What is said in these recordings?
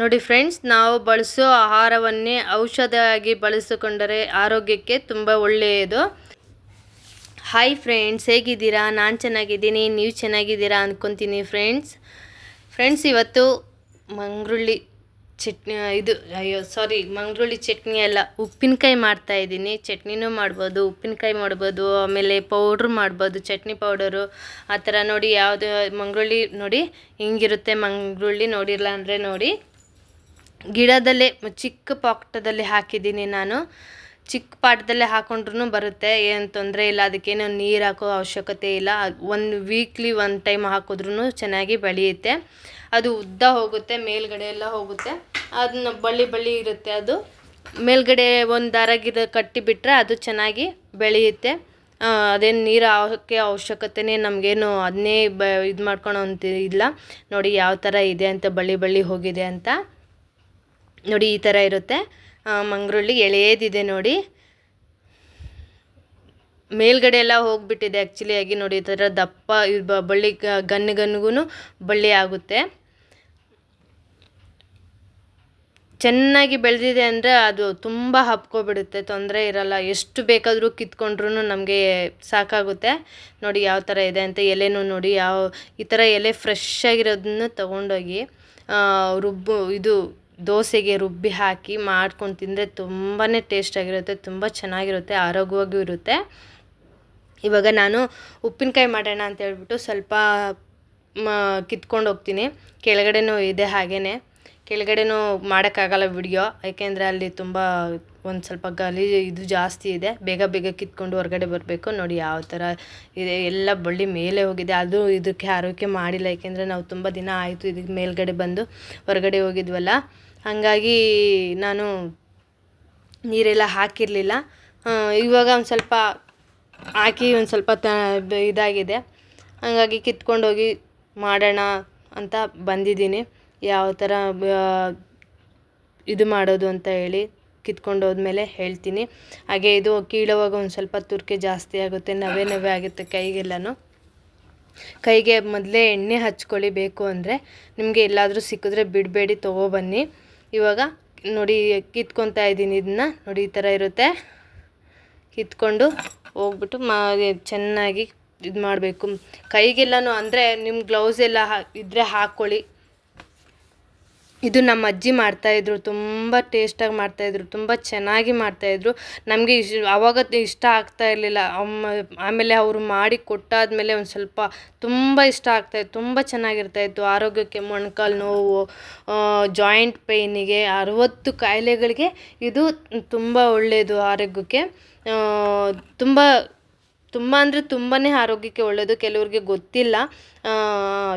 ನೋಡಿ ಫ್ರೆಂಡ್ಸ್, ನಾವು ಬಳಸೋ ಆಹಾರವನ್ನೇ ಔಷಧಿಯಾಗಿ ಬಳಸಿಕೊಂಡರೆ ಆರೋಗ್ಯಕ್ಕೆ ತುಂಬ ಒಳ್ಳೆಯದು. ಹಾಯ್ ಫ್ರೆಂಡ್ಸ್ ಹೇಗಿದ್ದೀರಾ? ನಾನು ಚೆನ್ನಾಗಿದ್ದೀನಿ, ನೀವು ಚೆನ್ನಾಗಿದ್ದೀರಾ ಅಂದ್ಕೊತೀನಿ ಫ್ರೆಂಡ್ಸ್ ಫ್ರೆಂಡ್ಸ್ ಇವತ್ತು ಮಂಗ್ರುಳ್ಳಿ ಚಟ್ನಿ, ಇದು, ಅಯ್ಯೋ ಸಾರಿ ಮಂಗ್ರುಳ್ಳಿ ಚಟ್ನಿ ಅಲ್ಲ, ಉಪ್ಪಿನಕಾಯಿ ಮಾಡ್ತಾ ಇದ್ದೀನಿ. ಚಟ್ನಿನೂ ಮಾಡ್ಬೋದು, ಉಪ್ಪಿನಕಾಯಿ ಮಾಡ್ಬೋದು, ಆಮೇಲೆ ಪೌಡ್ರ್ ಮಾಡ್ಬೋದು, ಚಟ್ನಿ ಪೌಡರು ಆ ಥರ ನೋಡಿ, ಯಾವುದು, ಮಂಗ್ರುಳ್ಳಿ ನೋಡಿ, ಹಿಂಗಿರುತ್ತೆ ಮಂಗ್ರುಳ್ಳಿ ನೋಡಿರಲ್ಲ ಅಂದರೆ ನೋಡಿ. ಗಿಡದಲ್ಲೇ ಚಿಕ್ಕ ಪಾಕ್ಟದಲ್ಲಿ ಹಾಕಿದ್ದೀನಿ ನಾನು. ಚಿಕ್ಕ ಪಾಟದಲ್ಲೇ ಹಾಕೊಂಡ್ರೂ ಬರುತ್ತೆ. ಏನು ತೊಂದರೆ ಇಲ್ಲ, ಅದಕ್ಕೇನು ನೀರು ಹಾಕೋ ಅವಶ್ಯಕತೆ ಇಲ್ಲ. ಒಂದು ವೀಕ್ಲಿ ಒನ್ ಟೈಮ್ ಹಾಕಿದ್ರೂ ಚೆನ್ನಾಗಿ ಬೆಳೆಯುತ್ತೆ. ಅದು ಉದ್ದ ಹೋಗುತ್ತೆ, ಮೇಲ್ಗಡೆ ಎಲ್ಲ ಹೋಗುತ್ತೆ. ಅದನ್ನ ಬಳ್ಳಿ ಬಳ್ಳಿ ಇರುತ್ತೆ ಅದು. ಮೇಲ್ಗಡೆ ಒಂದು ದಾರ ಗಿಡ ಕಟ್ಟಿಬಿಟ್ರೆ ಅದು ಚೆನ್ನಾಗಿ ಬೆಳೆಯುತ್ತೆ. ಅದೇನು ನೀರು ಹಾಕೋಕ್ಕೆ ಅವಶ್ಯಕತೆನೇ ನಮಗೇನು ಅದನ್ನೇ ಬ ಇದು ಮಾಡ್ಕೊಳೋ ಅಂತ ಇಲ್ಲ ನೋಡಿ, ಯಾವ ಥರ ಇದೆ ಅಂತ ಬಳ್ಳಿ ಬಳ್ಳಿ ಹೋಗಿದೆ ಅಂತ. ನೋಡಿ, ಈ ಥರ ಇರುತ್ತೆ. ಮಂಗ್ರುಳ್ಳಿ ಎಳೆಯದಿದೆ ನೋಡಿ. ಮೇಲ್ಗಡೆ ಎಲ್ಲ ಹೋಗಿಬಿಟ್ಟಿದೆ ಆ್ಯಕ್ಚುಲಿ ಆಗಿ ನೋಡಿ, ಈ ಥರ ದಪ್ಪ ಬಳ್ಳಿ ಗನ್ನು ಗನ್ಗೂ ಬಳ್ಳಿ ಆಗುತ್ತೆ. ಚೆನ್ನಾಗಿ ಬೆಳೆದಿದೆ ಅಂದರೆ ಅದು ತುಂಬ ಹಬ್ಕೊಬಿಡುತ್ತೆ ತೊಂದರೆ ಇರಲ್ಲ. ಎಷ್ಟು ಬೇಕಾದರೂ ಕಿತ್ಕೊಂಡ್ರೂ ನಮಗೆ ಸಾಕಾಗುತ್ತೆ. ನೋಡಿ, ಯಾವ ಥರ ಇದೆ ಅಂತ ಎಲೆನೂ ನೋಡಿ, ಯಾವ, ಈ ಥರ ಎಲೆ ಫ್ರೆಶ್ ಆಗಿರೋದನ್ನು ತೊಗೊಂಡೋಗಿ ರುಬ್ಬು, ಇದು ದೋಸೆಗೆ ರುಬ್ಬಿ ಹಾಕಿ ಮಾಡ್ಕೊಂಡು ತಿಂದರೆ ತುಂಬಾ ಟೇಸ್ಟಾಗಿರುತ್ತೆ, ತುಂಬ ಚೆನ್ನಾಗಿರುತ್ತೆ, ಆರೋಗ್ಯವಾಗಿಯೂ ಇರುತ್ತೆ. ಇವಾಗ ನಾನು ಉಪ್ಪಿನಕಾಯಿ ಮಾಡೋಣ ಅಂತ ಹೇಳ್ಬಿಟ್ಟು ಸ್ವಲ್ಪ ಕಿತ್ಕೊಂಡು ಹೋಗ್ತೀನಿ. ಕೆಳಗಡೆನೂ ಇದೆ ಹಾಗೇ ಕೆಳಗಡೆನೂ ಮಾಡೋಕ್ಕಾಗಲ್ಲ ವಿಡಿಯೋ ಏಕೆಂದರೆ ಅಲ್ಲಿ ತುಂಬ ಒಂದು ಸ್ವಲ್ಪ ಗಲಿ ಇದು ಜಾಸ್ತಿ ಇದೆ. ಬೇಗ ಬೇಗ ಕಿತ್ಕೊಂಡು ಹೊರಗಡೆ ಬರಬೇಕು. ನೋಡಿ ಯಾವ ಥರ ಇದೆ. ಎಲ್ಲ ಬಳ್ಳಿ ಮೇಲೆ ಹೋಗಿದೆ. ಅದು ಇದಕ್ಕೆ ಆರೋಗ್ಯ ಮಾಡಿಲ್ಲ, ಯಾಕೆಂದರೆ ನಾವು ತುಂಬ ದಿನ ಆಯಿತು ಇದಕ್ಕೆ ಮೇಲ್ಗಡೆ ಬಂದು ಹೊರಗಡೆ ಹೋಗಿದ್ವಲ್ಲ. ಹಾಗಾಗಿ ನಾನು ನೀರೆಲ್ಲ ಹಾಕಿರಲಿಲ್ಲ. ಇವಾಗ ಒಂದು ಸ್ವಲ್ಪ ಹಾಕಿ ಒಂದು ಸ್ವಲ್ಪ ತ ಇದಾಗಿದೆ. ಹಾಗಾಗಿ ಕಿತ್ಕೊಂಡೋಗಿ ಮಾಡೋಣ ಅಂತ ಬಂದಿದ್ದೀನಿ. ಯಾವ ಥರ ಇದು ಮಾಡೋದು ಅಂತ ಹೇಳಿ ಕಿತ್ಕೊಂಡು ಹೋದ್ಮೇಲೆ ಹೇಳ್ತೀನಿ. ಹಾಗೆ ಇದು ಕೀಳುವಾಗ ಒಂದು ಸ್ವಲ್ಪ ತುರ್ಕೆ ಜಾಸ್ತಿ ಆಗುತ್ತೆ ನವೆ ನವೆ ಆಗುತ್ತೆ ಕೈಗೆಲ್ಲನೂ. ಕೈಗೆ ಮೊದಲೇ ಎಣ್ಣೆ ಹಚ್ಕೊಳ್ಳಿ ಬೇಕು ಅಂದರೆ ನಿಮಗೆ ಎಲ್ಲಾದರೂ ಸಿಕ್ಕಿದ್ರೆ ಬಿಡಬೇಡಿ ತೊಗೊಬನ್ನಿ ಇವಾಗ ನೋಡಿ ಕಿತ್ಕೊತಾ ಇದ್ದೀನಿ ಇದನ್ನ. ನೋಡಿ ಈ ಥರ ಇರುತ್ತೆ. ಕಿತ್ಕೊಂಡು ಹೋಗ್ಬಿಟ್ಟು ಮಾ ಚೆನ್ನಾಗಿ ಇದು ಮಾಡಬೇಕು ಕೈಗೆಲ್ಲನೂ ಅಂದರೆ ನಿಮ್ಮ ಗ್ಲೌಸ್ ಎಲ್ಲ ಹಾ ಇದ್ದರೆ ಹಾಕ್ಕೊಳ್ಳಿ ಇದು ನಮ್ಮ ಅಜ್ಜಿ ಮಾಡ್ತಾಯಿದ್ರು, ತುಂಬ ಟೇಸ್ಟಾಗಿ ಮಾಡ್ತಾಯಿದ್ರು, ತುಂಬ ಚೆನ್ನಾಗಿ ಮಾಡ್ತಾಯಿದ್ರು. ನಮಗೆ ಇಶ್ ಆವಾಗ ಇಷ್ಟ ಆಗ್ತಾ ಇರಲಿಲ್ಲ. ಅಮ್ಮ, ಆಮೇಲೆ ಅವರು ಮಾಡಿ ಕೊಟ್ಟಾದಮೇಲೆ ಒಂದು ಸ್ವಲ್ಪ ತುಂಬ ಇಷ್ಟ ಆಗ್ತಾಯಿತ್ತು ತುಂಬ ಚೆನ್ನಾಗಿರ್ತಾಯಿತ್ತು ಆರೋಗ್ಯಕ್ಕೆ ಮೊಣಕಾಲು ನೋವು ಜಾಯಿಂಟ್ ಪೇಯ್ನಿಗೆ ಅರುವತ್ತು ಕಾಯಿಲೆಗಳಿಗೆ ಇದು ತುಂಬ ಒಳ್ಳೆಯದು ಆರೋಗ್ಯಕ್ಕೆ. ತುಂಬ ತುಂಬ ಅಂದರೆ ತುಂಬಾ ಆರೋಗ್ಯಕ್ಕೆ ಒಳ್ಳೆಯದು ಕೆಲವ್ರಿಗೆ ಗೊತ್ತಿಲ್ಲ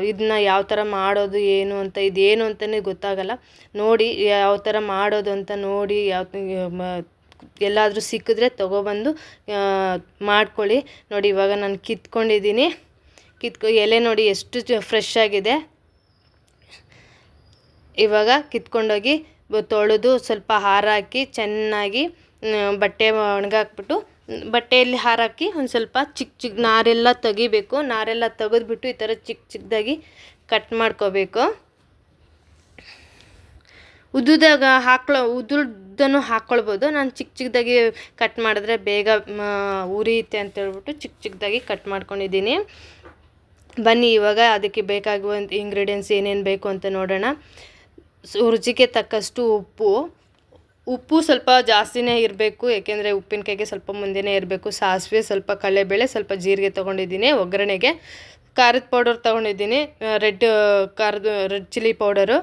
ಇದನ್ನ ಯಾವ ಥರ ಮಾಡೋದು, ಏನು ಅಂತ, ಇದೇನು ಅಂತಲೇ ಗೊತ್ತಾಗಲ್ಲ. ನೋಡಿ, ಯಾವ ಥರ ಮಾಡೋದು ಅಂತ ನೋಡಿ, ಯಾವ ಎಲ್ಲಾದರೂ ಸಿಕ್ಕಿದ್ರೆ ತೊಗೊಬಂದು ಮಾಡ್ಕೊಳ್ಳಿ. ನೋಡಿ, ಇವಾಗ ನಾನು ಕಿತ್ಕೊಂಡಿದ್ದೀನಿ. ಕಿತ್ಕೊ, ಎಲೆ ನೋಡಿ ಎಷ್ಟು ಫ್ರೆಶ್ ಆಗಿದೆ. ಇವಾಗ ಕಿತ್ಕೊಂಡೋಗಿ ತೊಳೆದು ಸ್ವಲ್ಪ ಹಾರ ಹಾಕಿ, ಚೆನ್ನಾಗಿ ಬಟ್ಟೆ ಒಣಗಾಕ್ಬಿಟ್ಟು ಬಟ್ಟೆಯಲ್ಲಿ ಹಾರಾಕಿ ಒಂದು ಸ್ವಲ್ಪ ಚಿಕ್ಕ ಚಿಕ್ಕ ನಾರೆಲ್ಲ ತೆಗಿಬೇಕು. ನಾರೆಲ್ಲ ತೆಗೆದ್ಬಿಟ್ಟು ಈ ಥರ ಚಿಕ್ಕ ಚಿಕ್ಕದಾಗಿ ಕಟ್ ಮಾಡ್ಕೋಬೇಕು. ಉದುದಾಗ ಹಾಕ್ಳೋ ಉದುರ್ದನು ಹಾಕ್ಕೊಳ್ಬೋದು ನಾನು ಚಿಕ್ಕ ಚಿಕ್ಕದಾಗಿ ಕಟ್ ಮಾಡಿದ್ರೆ ಬೇಗ ಉರಿಯುತ್ತೆ ಅಂತ ಹೇಳ್ಬಿಟ್ಟು ಚಿಕ್ಕ ಚಿಕ್ಕದಾಗಿ ಕಟ್ ಮಾಡ್ಕೊಂಡಿದ್ದೀನಿ. ಬನ್ನಿ, ಇವಾಗ ಅದಕ್ಕೆ ಬೇಕಾಗುವಂಥ ಇಂಗ್ರೀಡಿಯೆಂಟ್ಸ್ ಏನೇನು ಬೇಕು ಅಂತ ನೋಡೋಣ. ರುಚಿಗೆ ತಕ್ಕಷ್ಟು ಉಪ್ಪು. ಉಪ್ಪು ಸ್ವಲ್ಪ ಜಾಸ್ತಿನೇ ಇರಬೇಕು, ಏಕೆಂದರೆ ಉಪ್ಪಿನಕಾಯಿಗೆ ಸ್ವಲ್ಪ ಮುಂದೆನೇ ಇರಬೇಕು. ಸಾಸಿವೆ ಸ್ವಲ್ಪ ಕಡಲೆಬೇಳೆ, ಸ್ವಲ್ಪ ಜೀರಿಗೆ ತೊಗೊಂಡಿದ್ದೀನಿ, ಒಗ್ಗರಣೆಗೆ. ಖಾರದ ಪೌಡರ್ ತೊಗೊಂಡಿದ್ದೀನಿ ರೆಡ್ ಖಾರದ ರೆಡ್ ಚಿಲ್ಲಿ ಪೌಡರು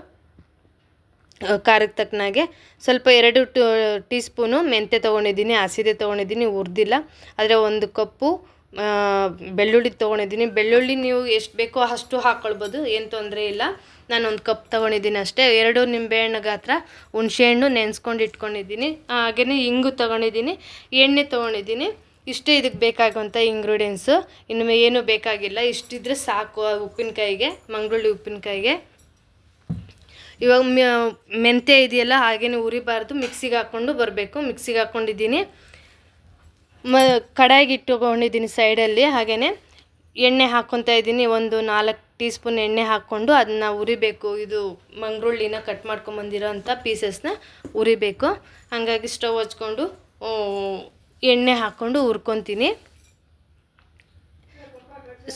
ಖಾರಕ್ಕೆ ತಕ್ಕನಾಗೆ. ಸ್ವಲ್ಪ ಎರಡು ಟೀ ಸ್ಪೂನು ಮೆಂತ್ಯ ತೊಗೊಂಡಿದ್ದೀನಿ, ಹಸಿದೆ ತೊಗೊಂಡಿದ್ದೀನಿ, ಹುರಿದಿಲ್ಲ. ಆದರೆ ಒಂದು ಕಪ್ಪು ಬೆಳ್ಳುಳ್ಳಿ ತೊಗೊಂಡಿದ್ದೀನಿ. ಬೆಳ್ಳುಳ್ಳಿ ನೀವು ಎಷ್ಟು ಬೇಕೋ ಅಷ್ಟು ಹಾಕ್ಕೊಳ್ಬೋದು ಏನು ತೊಂದರೆ ಇಲ್ಲ. ನಾನು ಒಂದು ಕಪ್ ತೊಗೊಂಡಿದ್ದೀನಿ ಅಷ್ಟೇ. ಎರಡು ನಿಂಬೆಹಣ್ಣು ಗಾತ್ರ, ಹುಣಸೆಹಣ್ಣು ನೆನೆಸ್ಕೊಂಡು ಇಟ್ಕೊಂಡಿದ್ದೀನಿ. ಹಾಗೆಯೇ ಇಂಗು ತೊಗೊಂಡಿದ್ದೀನಿ, ಎಣ್ಣೆ ತೊಗೊಂಡಿದ್ದೀನಿ. ಇಷ್ಟೇ ಇದಕ್ಕೆ ಬೇಕಾಗುವಂಥ ಇಂಗ್ರೀಡಿಯೆಂಟ್ಸು ಇನ್ನು ಏನೂ ಬೇಕಾಗಿಲ್ಲ. ಇಷ್ಟಿದ್ರೆ ಸಾಕು ಉಪ್ಪಿನಕಾಯಿಗೆ ಮಂಗಳೂಳಿ ಉಪ್ಪಿನಕಾಯಿಗೆ. ಇವಾಗ ಮೆಂತ್ಯ ಇದೆಯಲ್ಲ, ಹಾಗೇನೆ ಉರಿಬಾರ್ದು. ಮಿಕ್ಸಿಗೆ ಹಾಕ್ಕೊಂಡು ಬರಬೇಕು. ಮಿಕ್ಸಿಗೆ ಹಾಕ್ಕೊಂಡಿದ್ದೀನಿ ಮ, ಕಡಾಯಿಗೆ ಇಟ್ಟುಕೊಂಡಿದ್ದೀನಿ ಸೈಡಲ್ಲಿ ಹಾಗೆಯೇ ಎಣ್ಣೆ ಹಾಕ್ಕೊತಾ ಇದ್ದೀನಿ. ಒಂದು ನಾಲ್ಕು ಟೀ ಸ್ಪೂನ್ ಎಣ್ಣೆ ಹಾಕ್ಕೊಂಡು ಅದನ್ನ ಉರಿಬೇಕು. ಇದು ಮಂಗ್ರುಳ್ಳಿನ ಕಟ್ ಮಾಡ್ಕೊಂಬಂದಿರೋ ಅಂಥ ಪೀಸಸ್ನ ಉರಿಬೇಕು. ಹಾಗಾಗಿ ಸ್ಟವ್ ಹಚ್ಕೊಂಡು ಎಣ್ಣೆ ಹಾಕ್ಕೊಂಡು ಹುರ್ಕೊತೀನಿ.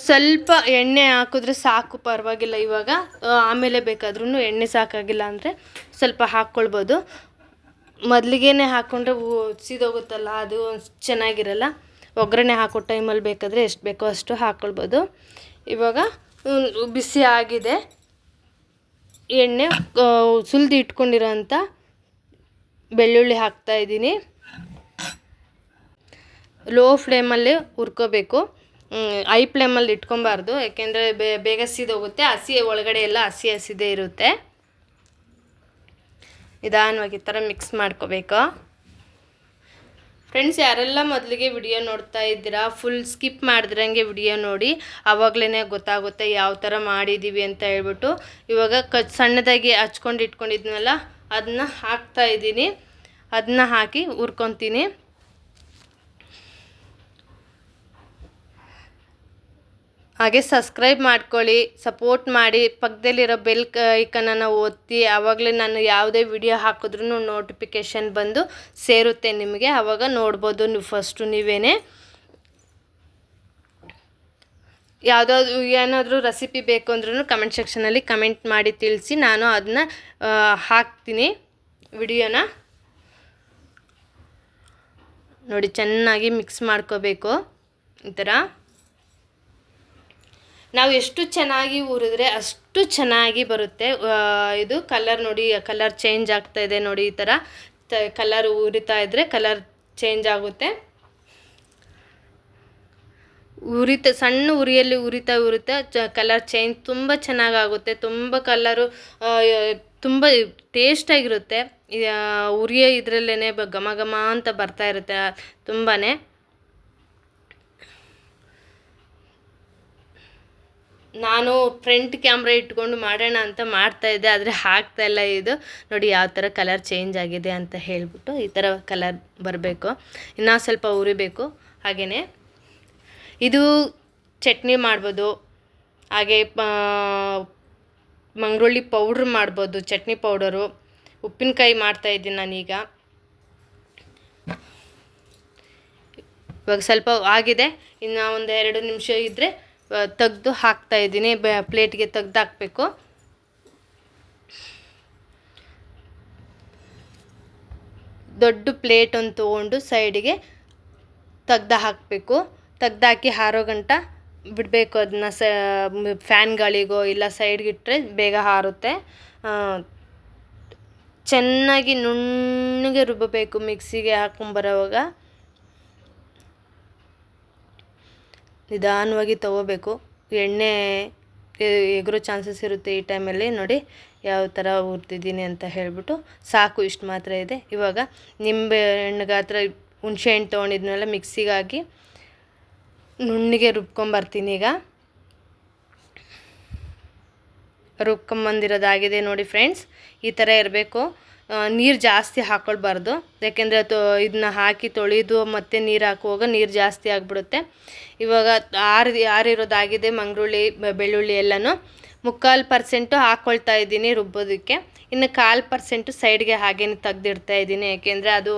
ಸ್ವಲ್ಪ ಎಣ್ಣೆ ಹಾಕಿದ್ರೆ ಸಾಕು, ಪರವಾಗಿಲ್ಲ ಇವಾಗ. ಆಮೇಲೆ ಬೇಕಾದ್ರೂ ಎಣ್ಣೆ ಸಾಕಾಗಿಲ್ಲ ಅಂದರೆ ಸ್ವಲ್ಪ ಹಾಕ್ಕೊಳ್ಬೋದು. ಮೊದಲಿಗೆನೆ ಹಾಕ್ಕೊಂಡ್ರೆ ಸಿದೋಗುತ್ತಲ್ಲ, ಅದು ಚೆನ್ನಾಗಿರಲ್ಲ. ಒಗ್ಗರಣೆ ಹಾಕೋ ಟೈಮಲ್ಲಿ ಬೇಕಾದರೆ ಎಷ್ಟು ಬೇಕೋ ಅಷ್ಟು ಹಾಕ್ಕೊಳ್ಬೋದು ಇವಾಗ ಬಿಸಿ ಆಗಿದೆ. ಎಣ್ಣೆ ಸುಲಿದು ಇಟ್ಕೊಂಡಿರೋಂಥ ಬೆಳ್ಳುಳ್ಳಿ ಹಾಕ್ತಾ ಇದ್ದೀನಿ. ಲೋ ಫ್ಲೇಮಲ್ಲಿ ಹುರ್ಕೋಬೇಕು. ಐ ಫ್ಲೇಮಲ್ಲಿ ಇಟ್ಕೊಬಾರ್ದು. ಯಾಕೆಂದರೆ ಬೇಗ ಸೀದೋಗುತ್ತೆ. ಹಸಿ, ಒಳಗಡೆ ಎಲ್ಲ ಹಸಿ ಹಸಿದೇ ಇರುತ್ತೆ. ನಿಧಾನವಾಗಿ ಈ ಥರ ಮಿಕ್ಸ್ ಮಾಡ್ಕೋಬೇಕು. ಫ್ರೆಂಡ್ಸ್ ಯಾರೆಲ್ಲ ಮೊದಲಿಗೆ ವಿಡಿಯೋ ನೋಡ್ತಾ ಇದ್ದೀರಾ ಫುಲ್ ಸ್ಕಿಪ್ ಮಾಡಿದ್ರಂಗೆ ವಿಡಿಯೋ ನೋಡಿ. ಆವಾಗಲೇ ಗೊತ್ತಾಗುತ್ತೆ ಯಾವ ಥರ ಮಾಡಿದ್ದೀವಿ ಅಂತ ಹೇಳ್ಬಿಟ್ಟು. ಇವಾಗ ಕ ಸಣ್ಣದಾಗಿ ಹಚ್ಕೊಂಡು ಇಟ್ಕೊಂಡಿದ್ನಲ್ಲ ಅದನ್ನ ಹಾಕ್ತಾ ಇದ್ದೀನಿ. ಅದನ್ನ ಹಾಕಿ ಹುರ್ಕೊತೀನಿ. ಹಾಗೆ ಸಬ್ಸ್ಕ್ರೈಬ್ ಮಾಡ್ಕೊಳ್ಳಿ ಸಪೋರ್ಟ್ ಮಾಡಿ, ಪಕ್ಕದಲ್ಲಿರೋ ಬೆಲ್ ಐಕನನ್ನು ಒತ್ತಿ ಆವಾಗಲೇ ನಾನು ಯಾವುದೇ ವಿಡಿಯೋ ಹಾಕಿದ್ರೂ ನೋಟಿಫಿಕೇಷನ್ ಬಂದು ಸೇರುತ್ತೆ ನಿಮಗೆ. ಆವಾಗ ನೋಡ್ಬೋದು ನೀವು ಫಸ್ಟು ನೀವೇನೇ. ಯಾವುದಾದ್ರು ಏನಾದರೂ ರೆಸಿಪಿ ಬೇಕು ಅಂದ್ರೂ ಕಮೆಂಟ್ ಸೆಕ್ಷನಲ್ಲಿ ಕಮೆಂಟ್ ಮಾಡಿ ತಿಳಿಸಿ ನಾನು ಅದನ್ನ ಹಾಕ್ತೀನಿ ವಿಡಿಯೋನ ನೋಡಿ, ಚೆನ್ನಾಗಿ ಮಿಕ್ಸ್ ಮಾಡ್ಕೋಬೇಕು. ಈ ಥರ ನಾವು ಎಷ್ಟು ಚೆನ್ನಾಗಿ ಹುರಿದ್ರೆ ಅಷ್ಟು ಚೆನ್ನಾಗಿ ಬರುತ್ತೆ. ಇದು ಕಲರ್ ನೋಡಿ ಕಲರ್ ಚೇಂಜ್ ಆಗ್ತಾ ಇದೆ ನೋಡಿ ಈ ಥರ. ಕಲರ್ ಉರಿತಾ ಇದ್ದರೆ ಕಲರ್ ಚೇಂಜ್ ಆಗುತ್ತೆ. ಉರಿತ, ಸಣ್ಣ ಉರಿಯಲ್ಲಿ ಉರಿತಾ ಉರಿತಾ ಚ ಕಲರ್ ಚೇಂಜ್ ತುಂಬ ಚೆನ್ನಾಗಾಗುತ್ತೆ ತುಂಬ ಕಲರು ತುಂಬ ಟೇಸ್ಟಾಗಿರುತ್ತೆ ಉರಿಯ ಇದರಲ್ಲೇ ಘಮ ಘಮ ಅಂತ ಬರ್ತಾ ಇರುತ್ತೆ ತುಂಬಾ ನಾನು ಫ್ರಂಟ್ ಕ್ಯಾಮ್ರಾ ಇಟ್ಕೊಂಡು ಮಾಡೋಣ ಅಂತ ಮಾಡ್ತಾ ಇದ್ದೆ, ಆದರೆ ಹಾಕ್ತಾ ಇಲ್ಲ ಇದು. ನೋಡಿ ಯಾವ ಥರ ಕಲರ್ ಚೇಂಜ್ ಆಗಿದೆ ಅಂತ ಹೇಳಿಬಿಟ್ಟು ಈ ಥರ ಕಲರ್ ಬರಬೇಕು. ಇನ್ನೂ ಸ್ವಲ್ಪ ಉರಿಬೇಕು. ಹಾಗೆಯೇ ಇದು ಚಟ್ನಿ ಮಾಡ್ಬೋದು, ಹಾಗೆ ಮಂಗ್ರುಳ್ಳಿ ಪೌಡ್ರ್ ಮಾಡ್ಬೋದು, ಚಟ್ನಿ ಪೌಡರು. ಉಪ್ಪಿನಕಾಯಿ ಮಾಡ್ತಾ ಇದ್ದೀನಿ ನಾನೀಗ. ಇವಾಗ ಸ್ವಲ್ಪ ಆಗಿದೆ, ಇನ್ನು ಒಂದು ಎರಡು ನಿಮಿಷ ಇದ್ದರೆ ತೆಗ್ದು ಹಾಕ್ತಾ ಇದ್ದೀನಿ, ಬ, ಪ್ಲೇಟ್ಗೆ ತೆಗ್ದು ಹಾಕಬೇಕು. ದೊಡ್ಡ ಪ್ಲೇಟ್ ಒಂದು ತೊಗೊಂಡು ಸೈಡಿಗೆ ತೆಗ್ದು ಹಾಕಬೇಕು. ತೆಗ್ದಾಕಿ ಹಾರೋ ಗಂಟ ಬಿಡಬೇಕು ಅದನ್ನ ಸ ಫ್ಯಾನ್ ಗಾಳಿಗೋ ಇಲ್ಲ ಸೈಡ್ಗಿಟ್ಟರೆ ಬೇಗ ಹಾರುತ್ತೆ. ಚೆನ್ನಾಗಿ ನುಣ್ಣಗೆ ರುಬ್ಬಬೇಕು ಮಿಕ್ಸಿಗೆ ಹಾಕೊಂಬರೋವಾಗ. ನಿಧಾನವಾಗಿ ತಗೋಬೇಕು. ಎಣ್ಣೆ ಎಗರೋ ಚಾನ್ಸಸ್ ಇರುತ್ತೆ ಈ ಟೈಮಲ್ಲಿ ನೋಡಿ ಯಾವ ಥರ ಹುರ್ತಿದ್ದೀನಿ ಅಂತ ಹೇಳಿಬಿಟ್ಟು ಸಾಕು ಇಷ್ಟು ಮಾತ್ರ ಇದೆ. ಇವಾಗ ನಿಂಬೆ ಹಣ್ಣು ಗಾತ್ರ ಹುಣಸೆ ಹಣ್ಣು ತೊಗೊಂಡಿದ್ಮೇಲೆ ಮಿಕ್ಸಿಗೆ ಹಾಕಿ ನುಣ್ಣಗೆ ರುಬ್ಕೊಂಬರ್ತೀನಿ ಈಗ. ರುಬ್ಕೊಂಬಂದಿರೋದಾಗಿದೆ ನೋಡಿ ಫ್ರೆಂಡ್ಸ್, ಈ ಥರ ಇರಬೇಕು. ನೀರು ಜಾಸ್ತಿ ಹಾಕ್ಕೊಳ್ಬಾರ್ದು ಯಾಕೆಂದರೆ ಅದು ಇದನ್ನ ಹಾಕಿ ತೊಳೆದು ಮತ್ತೆ ನೀರು ಹಾಕುವಾಗ ನೀರು ಜಾಸ್ತಿ ಆಗಿಬಿಡುತ್ತೆ. ಇವಾಗ ಆರಿ, ಆರಿರೋದಾಗಿದೆ ಮಂಗ್ರುಳ್ಳಿ ಬೆಳ್ಳುಳ್ಳಿ ಎಲ್ಲನೂ. ಮುಕ್ಕಾಲು ಪರ್ಸೆಂಟು ಹಾಕ್ಕೊಳ್ತಾ ಇದ್ದೀನಿ ರುಬ್ಬೋದಕ್ಕೆ. ಇನ್ನು ಕಾಲು ಪರ್ಸೆಂಟು ಸೈಡ್ಗೆ ಹಾಗೇನೆ ತೆಗ್ದಿಡ್ತಾ ಇದ್ದೀನಿ. ಯಾಕೆಂದರೆ ಅದು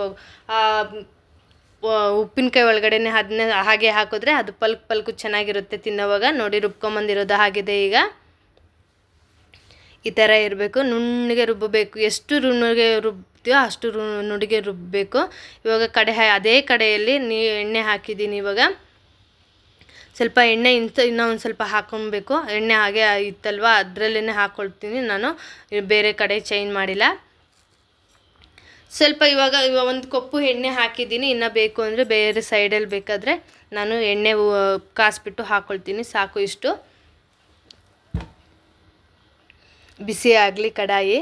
ಉಪ್ಪಿನಕಾಯಿ ಒಳಗಡೆನೆ ಅದನ್ನ ಹಾಗೆ ಹಾಕಿದ್ರೆ ಅದು ಪಲ್ಕ್, ಪಲ್ಕು ಚೆನ್ನಾಗಿರುತ್ತೆ ತಿನ್ನೋವಾಗ. ನೋಡಿ ರುಬ್ಕೊಂಬಂದಿರೋದು ಆಗಿದೆ ಈಗ. ಈ ಥರ ಇರಬೇಕು. ನುಣ್ಣಗೆ ರುಬ್ಬಬೇಕು. ಎಷ್ಟು ನುಣ್ಣಗೆ ರುಬ್ತೀವೋ ಅಷ್ಟು ರು ನುಣ್ಣಗೆ ರುಬ್ಬಬೇಕು. ಇವಾಗ ಕಡೆ ಅದೇ ಕಡೆಯಲ್ಲಿ ನೀ, ಎಣ್ಣೆ ಹಾಕಿದ್ದೀನಿ ಇವಾಗ. ಸ್ವಲ್ಪ ಎಣ್ಣೆ ಇಂಥ ಇನ್ನೂ ಒಂದು ಸ್ವಲ್ಪ ಹಾಕೊಬೇಕು. ಎಣ್ಣೆ ಹಾಗೆ ಇತ್ತಲ್ವ? ಅದರಲ್ಲೇ ಹಾಕ್ಕೊಳ್ತೀನಿ ನಾನು. ಬೇರೆ ಕಡೆ ಚೇಂಜ್ ಮಾಡಿಲ್ಲ. ಸ್ವಲ್ಪ ಇವಾಗ ಇವಾಗ ಒಂದು ಕಪ್ಪು ಎಣ್ಣೆ ಹಾಕಿದ್ದೀನಿ. ಇನ್ನು ಬೇಕು ಅಂದರೆ ಬೇರೆ ಸೈಡಲ್ಲಿ ಬೇಕಾದರೆ ನಾನು ಎಣ್ಣೆ ಕಾಸ್ಬಿಟ್ಟು ಹಾಕ್ಕೊಳ್ತೀನಿ ಸಾಕು ಇಷ್ಟು. ಬಿಸಿ ಆಗಲಿ ಕಡಾಯಿ.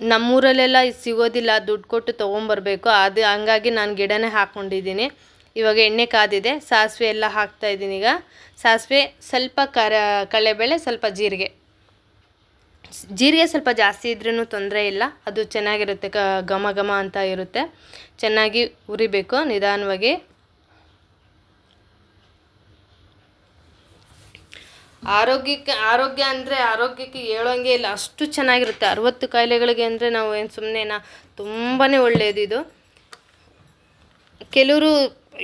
ನಮ್ಮೂರಲ್ಲೆಲ್ಲ ಇದು ಸಿಗೋದಿಲ್ಲ, ದುಡ್ಡು ಕೊಟ್ಟು ತೊಗೊಂಬರ್ಬೇಕು. ಅದು ಹಂಗಾಗಿ ನಾನು ಗಿಡನೇ ಹಾಕ್ಕೊಂಡಿದ್ದೀನಿ ಇವಾಗ ಎಣ್ಣೆ ಕಾದಿದೆ, ಸಾಸಿವೆ ಎಲ್ಲ ಹಾಕ್ತಾಯಿದ್ದೀನಿ ಈಗ. ಸಾಸಿವೆ ಸ್ವಲ್ಪ ಕರ ಕಳೆಬೇಳೆ ಸ್ವಲ್ಪ ಜೀರಿಗೆ. ಜೀರಿಗೆ ಸ್ವಲ್ಪ ಜಾಸ್ತಿ ಇದ್ರೂ ತೊಂದರೆ ಇಲ್ಲ. ಅದು ಚೆನ್ನಾಗಿರುತ್ತೆ, ಕ, ಘಮ ಘಮ ಅಂತ ಇರುತ್ತೆ. ಚೆನ್ನಾಗಿ ಉರಿಬೇಕು ನಿಧಾನವಾಗಿ. ಆರೋಗ್ಯಕ್ಕೆ, ಆರೋಗ್ಯ ಅಂದರೆ ಆರೋಗ್ಯಕ್ಕೆ ಹೇಳೋಂಗೆ ಇಲ್ಲ. ಅಷ್ಟು ಚೆನ್ನಾಗಿರುತ್ತೆ. ಅರವತ್ತು ಕಾಯಿಲೆಗಳಿಗೆ ಅಂದರೆ ನಾವು ಏನು ಸುಮ್ಮನೆನಾ ತುಂಬಾ ಒಳ್ಳೆಯದು ಇದು. ಕೆಲವರು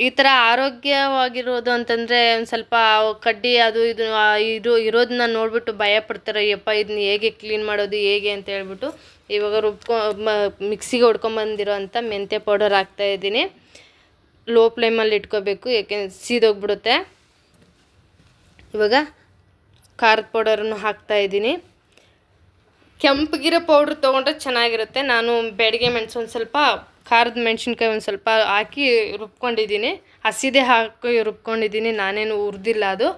ಈ ಥರ ಆರೋಗ್ಯವಾಗಿರೋದು ಅಂತಂದರೆ ಒಂದು ಸ್ವಲ್ಪ ಕಡ್ಡಿ ಅದು ಇದು ಇದು ಇರೋದನ್ನ ನೋಡಿಬಿಟ್ಟು ಭಯ ಪಡ್ತಾರೆ. ಯಪ್ಪ ಇದನ್ನ ಹೇಗೆ ಕ್ಲೀನ್ ಮಾಡೋದು, ಹೇಗೆ? ಅಂತ ಹೇಳ್ಬಿಟ್ಟು ಇವಾಗ ರುಬ್ಕೊ ಮಿಕ್ಸಿಗೆ ಹೊಡ್ಕೊಂಬಂದಿರೋ ಅಂಥ ಮೆಂತ್ಯ ಪೌಡರ್ ಹಾಕ್ತಾ ಇದ್ದೀನಿ. ಲೋ ಫ್ಲೇಮಲ್ಲಿ ಇಟ್ಕೋಬೇಕು ಏಕೆ ಸೀದೋಗ್ಬಿಡುತ್ತೆ. ಇವಾಗ ಖಾರದ ಪೌಡರನ್ನು ಹಾಕ್ತಾ ಇದ್ದೀನಿ. ಕೆಂಪಗಿರೋ ಪೌಡ್ರ್ ತೊಗೊಂಡ್ರೆ ಚೆನ್ನಾಗಿರುತ್ತೆ. ನಾನು ಬೆಡಿಗೆ ಮೆಣಸು ಒಂದು ಸ್ವಲ್ಪ, ಖಾರದ ಮೆಣಸಿನ್ಕಾಯಿ ಒಂದು ಸ್ವಲ್ಪ ಹಾಕಿ ರುಬ್ಕೊಂಡಿದ್ದೀನಿ. ಹಸಿದೆ ಹಾಕಿ ರುಬ್ಕೊಂಡಿದ್ದೀನಿ. ನಾನೇನು ಹುರಿದಿಲ್ಲ ಅದು.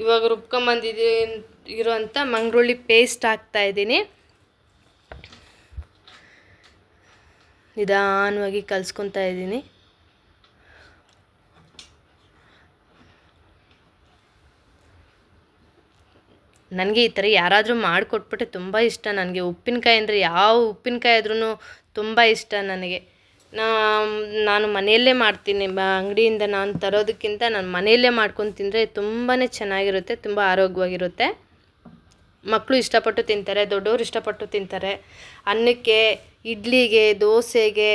ಇವಾಗ ರುಬ್ಕೊಂಬಂದಿದ್ದೀನಿ ಇರೋವಂಥ ಮಂಗ್ರುಳ್ಳಿ ಪೇಸ್ಟ್ ಹಾಕ್ತಾ ಇದ್ದೀನಿ. ನಿಧಾನವಾಗಿ ಕಲಿಸ್ಕೊತಾ ಇದ್ದೀನಿ. ನನಗೆ ಈ ಥರ ಯಾರಾದರೂ ಮಾಡಿಕೊಟ್ಬಿಟ್ರೆ ತುಂಬ ಇಷ್ಟ ನನಗೆ. ಉಪ್ಪಿನಕಾಯಿ ಅಂದರೆ ಯಾವ ಉಪ್ಪಿನಕಾಯಿ ಆದ್ರೂ ತುಂಬ ಇಷ್ಟ ನನಗೆ. ನಾನು ಮನೆಯಲ್ಲೇ ಮಾಡ್ತೀನಿ. ಅಂಗಡಿಯಿಂದ ನಾನು ತರೋದಕ್ಕಿಂತ ನಾನು ಮನೆಯಲ್ಲೇ ಮಾಡ್ಕೊಂಡು ತಿಂದರೆ ತುಂಬಾ ಚೆನ್ನಾಗಿರುತ್ತೆ, ತುಂಬ ಆರೋಗ್ಯವಾಗಿರುತ್ತೆ. ಮಕ್ಕಳು ಇಷ್ಟಪಟ್ಟು ತಿಂತಾರೆ, ದೊಡ್ಡವರು ಇಷ್ಟಪಟ್ಟು ತಿಂತಾರೆ. ಅನ್ನಕ್ಕೆ, ಇಡ್ಲಿಗೆ, ದೋಸೆಗೆ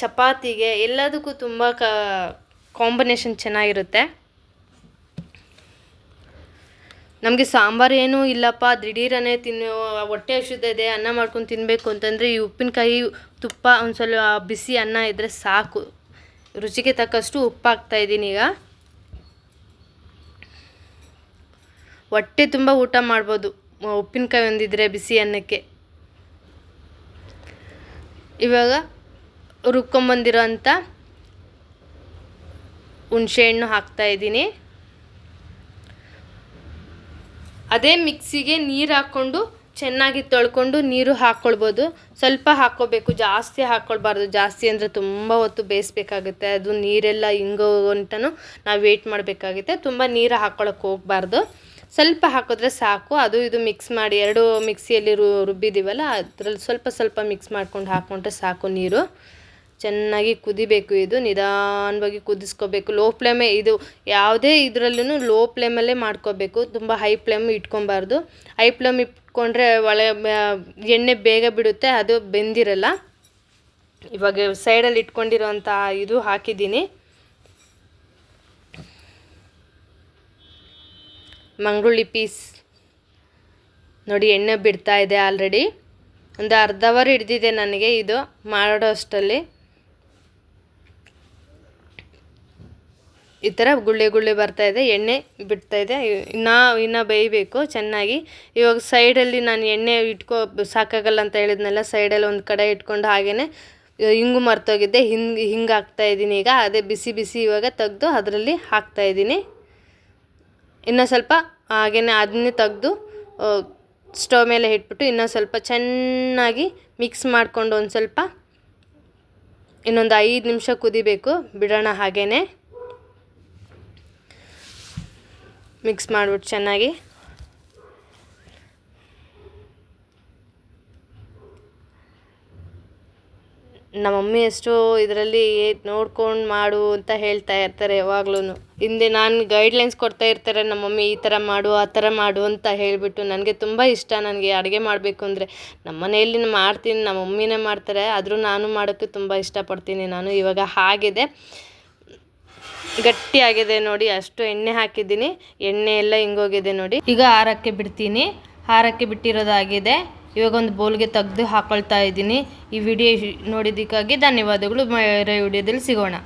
ಚಪಾತಿಗೆ ಎಲ್ಲದಕ್ಕೂ ತುಂಬ ಕಾಂಬಿನೇಷನ್ ಚೆನ್ನಾಗಿರುತ್ತೆ. ನಮಗೆ ಸಾಂಬಾರು ಏನೂ ಇಲ್ಲಪ್ಪ, ದಿಢೀರನೆ ತಿನ್ನೋ, ಹೊಟ್ಟೆ ಔಷಧ ಇದೆ, ಅನ್ನ ಮಾಡ್ಕೊಂಡು ತಿನ್ನಬೇಕು ಅಂತಂದರೆ ಈ ಉಪ್ಪಿನಕಾಯಿ ತುಪ್ಪ ಒಂದು ಸ್ವಲ್ಪ ಬಿಸಿ ಅನ್ನ ಇದ್ದರೆ ಸಾಕು. ರುಚಿಗೆ ತಕ್ಕಷ್ಟು ಉಪ್ಪು ಹಾಕ್ತಾ ಇದ್ದೀನಿ ಈಗ. ಹೊಟ್ಟೆ ತುಂಬ ಊಟ ಮಾಡ್ಬೋದು, ಉಪ್ಪಿನಕಾಯಿ ಒಂದಿದ್ರೆ ಬಿಸಿ ಅನ್ನಕ್ಕೆ. ಇವಾಗ ರುಬ್ಕೊಂಬಂದಿರೋ ಅಂಥ ಹಾಕ್ತಾ ಇದ್ದೀನಿ ಅದೇ ಮಿಕ್ಸಿಗೆ ನೀರು ಹಾಕ್ಕೊಂಡು ಚೆನ್ನಾಗಿ ತೊಳ್ಕೊಂಡು ನೀರು ಹಾಕ್ಕೊಳ್ಬೋದು ಸ್ವಲ್ಪ ಹಾಕ್ಕೋಬೇಕು ಜಾಸ್ತಿ ಹಾಕ್ಕೊಳ್ಬಾರ್ದು ಜಾಸ್ತಿ ಅಂದರೆ ತುಂಬ ಹೊತ್ತು ಬೇಯಿಸ್ಬೇಕಾಗುತ್ತೆ. ಅದು ನೀರೆಲ್ಲ ಹಿಂಗೋ ಅಂತಲೂ ನಾವು ವೇಟ್ ಮಾಡಬೇಕಾಗುತ್ತೆ. ತುಂಬ ನೀರು ಹಾಕ್ಕೊಳಕ್ಕೆ ಹೋಗ್ಬಾರ್ದು. ಸ್ವಲ್ಪ ಹಾಕಿದ್ರೆ ಸಾಕು. ಅದು ಇದು ಮಿಕ್ಸ್ ಮಾಡಿ ಎರಡು ಮಿಕ್ಸಿಯಲ್ಲಿ ರುಬ್ಬಿದ್ದೀವಲ್ಲ ಅದರಲ್ಲಿ ಸ್ವಲ್ಪ ಸ್ವಲ್ಪ ಮಿಕ್ಸ್ ಮಾಡ್ಕೊಂಡು ಹಾಕ್ಕೊಂಡ್ರೆ ಸಾಕು ನೀರು. ಚೆನ್ನಾಗಿ ಕುದಿಬೇಕು ಇದು, ನಿಧಾನವಾಗಿ ಕುದಿಸ್ಕೋಬೇಕು. ಲೋ ಫ್ಲೇಮೇ ಇದು ಯಾವುದೇ ಇದರಲ್ಲೂ ಲೋ ಫ್ಲೇಮಲ್ಲೇ ಮಾಡ್ಕೋಬೇಕು. ತುಂಬ ಹೈ ಫ್ಲೇಮ್ ಇಟ್ಕೊಬಾರ್ದು. ಹೈ ಫ್ಲೇಮ್ ಇಟ್ಕೊಂಡ್ರೆ ಒಳೆ ಎಣ್ಣೆ ಬೇಗ ಬಿಡುತ್ತೆ, ಅದು ಬೆಂದಿರಲ್ಲ. ಇವಾಗ ಸೈಡಲ್ಲಿ ಇಟ್ಕೊಂಡಿರೋಂಥ ಇದು ಹಾಕಿದ್ದೀನಿ. ಮಂಗಳೂಳಿ ಪೀಸ್. ನೋಡಿ, ಎಣ್ಣೆ ಬಿಡ್ತಾ ಇದೆ ಆಲ್ರೆಡಿ ಒಂದು ಅರ್ಧ ಅವರ್ ಹಿಡ್ದಿದೆ ನನಗೆ ಇದು ಮಾಡೋ ಅಷ್ಟರಲ್ಲಿ ಈ ಥರ ಗುಳ್ಳೆ ಗುಳ್ಳೆ ಬರ್ತಾ ಇದೆ, ಎಣ್ಣೆ ಬಿಡ್ತಾ ಇದೆ. ಇನ್ನೂ ಇನ್ನೂ ಬೇಯಬೇಕು ಚೆನ್ನಾಗಿ. ಇವಾಗ ಸೈಡಲ್ಲಿ ನಾನು ಎಣ್ಣೆ ಇಟ್ಕೊ, ಸಾಕಾಗಲ್ಲ ಅಂತ ಹೇಳಿದ್ನಲ್ಲ, ಸೈಡಲ್ಲಿ ಒಂದು ಕಡೆ ಇಟ್ಕೊಂಡು ಹಾಗೇ ಹಿಂಗು ಮರ್ತೋಗಿದ್ದೆ ಹಿಂಗೆ ಹಿಂಗೆ ಹಾಕ್ತಾ ಇದ್ದೀನಿ ಈಗ. ಅದೇ ಬಿಸಿ ಬಿಸಿ ಇವಾಗ ತೆಗೆದು ಅದರಲ್ಲಿ ಹಾಕ್ತಾ ಇದ್ದೀನಿ. ಇನ್ನು ಸ್ವಲ್ಪ ಹಾಗೆಯೇ ಅದನ್ನೇ ತೆಗೆದು ಸ್ಟವ್ ಮೇಲೆ ಇಟ್ಬಿಟ್ಟು ಇನ್ನೂ ಸ್ವಲ್ಪ ಚೆನ್ನಾಗಿ ಮಿಕ್ಸ್ ಮಾಡಿಕೊಂಡು ಒಂದು ಸ್ವಲ್ಪ, ಇನ್ನೊಂದು ಐದು ನಿಮಿಷ ಕುದಿಬೇಕು ಬಿಡೋಣ ಹಾಗೇ ಮಿಕ್ಸ್ ಮಾಡಿಬಿಟ್ಟು ಚೆನ್ನಾಗಿ. ನಮ್ಮ ಮಮ್ಮಿ ಎಷ್ಟು ಇದರಲ್ಲಿ ನೋಡ್ಕೊಂಡು ಮಾಡು ಅಂತ ಹೇಳ್ತಾ ಇರ್ತಾರೆ ಯಾವಾಗ್ಲೂ ಹಿಂದೆ ನಾನು ಗೈಡ್ಲೈನ್ಸ್ ಕೊಡ್ತಾ ಇರ್ತಾರೆ, ನಮ್ಮ ಮಮ್ಮಿ ಈ ಥರ ಮಾಡು, ಆ ಥರ ಮಾಡು ಅಂತ ಹೇಳಿಬಿಟ್ಟು ನನಗೆ ತುಂಬ ಇಷ್ಟ ನನಗೆ ಅಡುಗೆ ಮಾಡಬೇಕು ಅಂದರೆ. ನಮ್ಮ ಮನೆಯಲ್ಲಿ ಮಾಡ್ತೀನಿ ನಮ್ಮ ಮಮ್ಮಿನೇ ಮಾಡ್ತಾರೆ, ಆದರೂ ನಾನು ಮಾಡೋಕ್ಕೆ ತುಂಬ ಇಷ್ಟಪಡ್ತೀನಿ. ನಾನು ಇವಾಗ ಆಗಿದೆ ಗಟ್ಟಿಯಾಗಿದೆ ನೋಡಿ, ಅಷ್ಟು ಎಣ್ಣೆ ಹಾಕಿದ್ದೀನಿ. ಎಣ್ಣೆ ಎಲ್ಲ ಹಿಂಗೋಗಿದೆ ನೋಡಿ. ಈಗ ಹಾರಕ್ಕೆ ಬಿಡ್ತೀನಿ. ಹಾರಕ್ಕೆ ಬಿಟ್ಟಿರೋದಾಗಿದೆ. ಇವಾಗ ಒಂದು ಬೌಲ್ಗೆ ತೆಗೆದು ಹಾಕೊಳ್ತಾ ಇದ್ದೀನಿ. ಈ ವಿಡಿಯೋ ನೋಡಿದ್ದಕ್ಕಾಗಿ ಧನ್ಯವಾದಗಳು. ಬೇರೆ ವಿಡಿಯೋದಲ್ಲಿ ಸಿಗೋಣ.